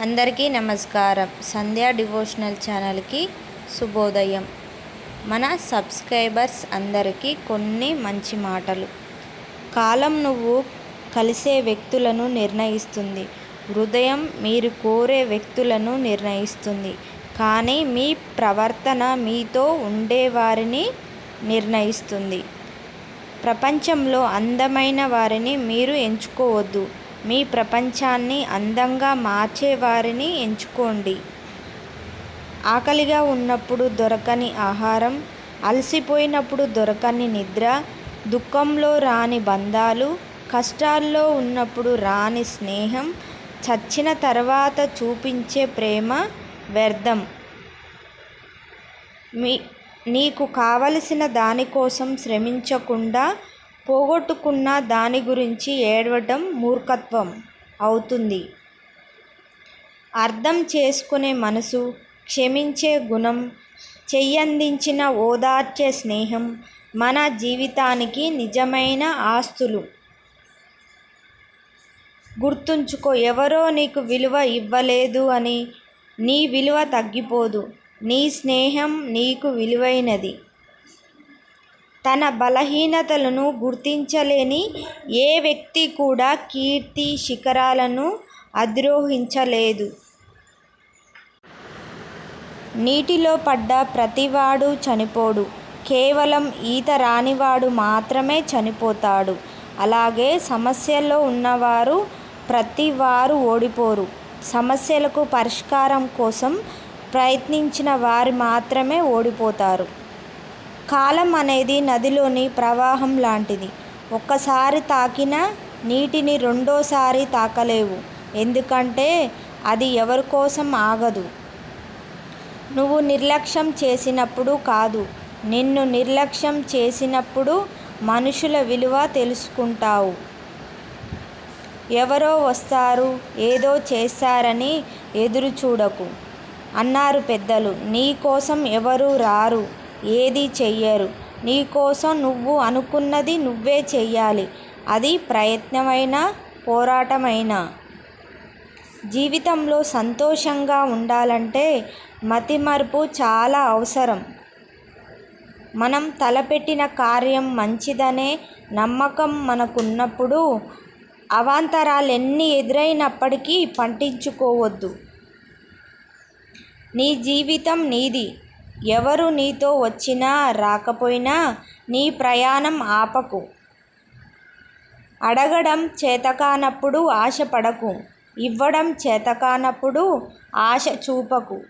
అందరికీ నమస్కారం. సంధ్యా డివోషనల్ ఛానల్కి శుభోదయం. మన సబ్స్క్రైబర్స్ అందరికీ కొన్ని మంచి మాటలు. కాలం నువ్వు కలిసే వ్యక్తులను నిర్ణయిస్తుంది. హృదయం మీరు కోరే వ్యక్తులను నిర్ణయిస్తుంది. కానీ మీ ప్రవర్తన మీతో ఉండేవారిని నిర్ణయిస్తుంది. ప్రపంచంలో అందమైన వారిని మీరు ఎంచుకోవద్దు. మీ ప్రపంచాన్ని అందంగా మార్చేవారిని ఎంచుకోండి. ఆకలిగా ఉన్నప్పుడు దొరకని ఆహారం అలసిపోయినప్పుడు దొరకని నిద్ర దుఃఖంలో రాని బంధాలు కష్టాల్లో ఉన్నప్పుడు రాని స్నేహం చచ్చిన తర్వాత చూపించే ప్రేమ వ్యర్థం. మీ నీకు కావలసిన దానికోసం శ్రమించకుండా పోగొట్టుకున్న దాని గురించి ఏడవటం మూర్ఖత్వం అవుతుంది. అర్థం చేసుకునే మనసు క్షమించే గుణం చెయ్యందించిన ఓదార్చే స్నేహం మన జీవితానికి నిజమైన ఆస్తులు. గుర్తుంచుకో ఎవరో నీకు విలువ ఇవ్వలేదు అని నీ విలువ తగ్గిపోదు. నీ స్నేహం నీకు విలువైనది. తన బలహీనతలను గుర్తించలేని ఏ వ్యక్తి కూడా కీర్తి శిఖరాలను అధిరోహించలేదు. నీటిలో పడ్డ ప్రతివాడు చనిపోడు. కేవలం ఈత రానివాడు మాత్రమే చనిపోతాడు. అలాగే సమస్యల్లో ఉన్నవారు ప్రతివారు ఓడిపోరు. సమస్యలకు పరిష్కారం కోసం ప్రయత్నించిన వారు మాత్రమే ఓడిపోతారు. కాలం అనేది నదిలోని ప్రవాహం లాంటిది. ఒక్కసారి తాకిన నీటిని రెండోసారి తాకలేవు. ఎందుకంటే అది ఎవరి కోసం ఆగదు. నువ్వు నిర్లక్ష్యం చేసినప్పుడు కాదు. నిన్ను నిర్లక్ష్యం చేసినప్పుడు మనుషుల విలువ తెలుసుకుంటావు. ఎవరో వస్తారు ఏదో చేస్తారని ఎదురు చూడకు అన్నారు పెద్దలు. నీ కోసం ఎవరు రారు. ఏది చెయ్యరు. నీ కోసం నువ్వు అనుకున్నది నువ్వే చెయ్యాలి. అది ప్రయత్నమైనా పోరాటమైనా. జీవితంలో సంతోషంగా ఉండాలంటే మతిమరుపు చాలా అవసరం. మనం తలపెట్టిన కార్యం మంచిదనే నమ్మకం మనకున్నప్పుడు అవాంతరాలు ఎన్ని ఎదురైనప్పటికీ పట్టించుకోవద్దు నీ జీవితం నీది. ఎవరు నీతో వచ్చినా రాకపోయినా నీ ప్రయాణం ఆపకు. అడగడం చేతకానప్పుడు ఆశపడకు. ఇవ్వడం చేతకానప్పుడు ఆశ చూపకు.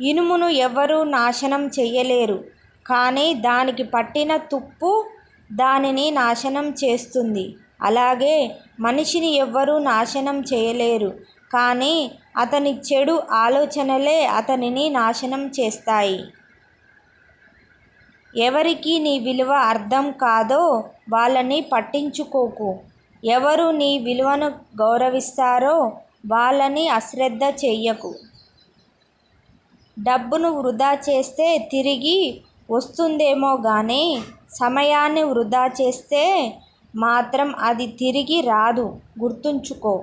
ఇనుమును ఎవరూ నాశనం చెయ్యలేరు. కానీ దానికి పట్టిన తుప్పు దానిని నాశనం చేస్తుంది. అలాగే మనిషిని ఎవ్వరూ నాశనం చేయలేరు కానీ అతని చెడు ఆలోచనలే అతనిని నాశనం చేస్తాయి. ఎవరికి నీ విలువ అర్థం కాదో వాళ్ళని పట్టించుకోకు. ఎవరు నీ విలువను గౌరవిస్తారో వాళ్ళని అశ్రద్ధ చెయ్యకు డబ్బును వృధా చేస్తే తిరిగి వస్తుందేమో కానీ సమయాన్ని వృధా చేస్తే మాత్రం అది తిరిగి రాదు. గుర్తుంచుకో.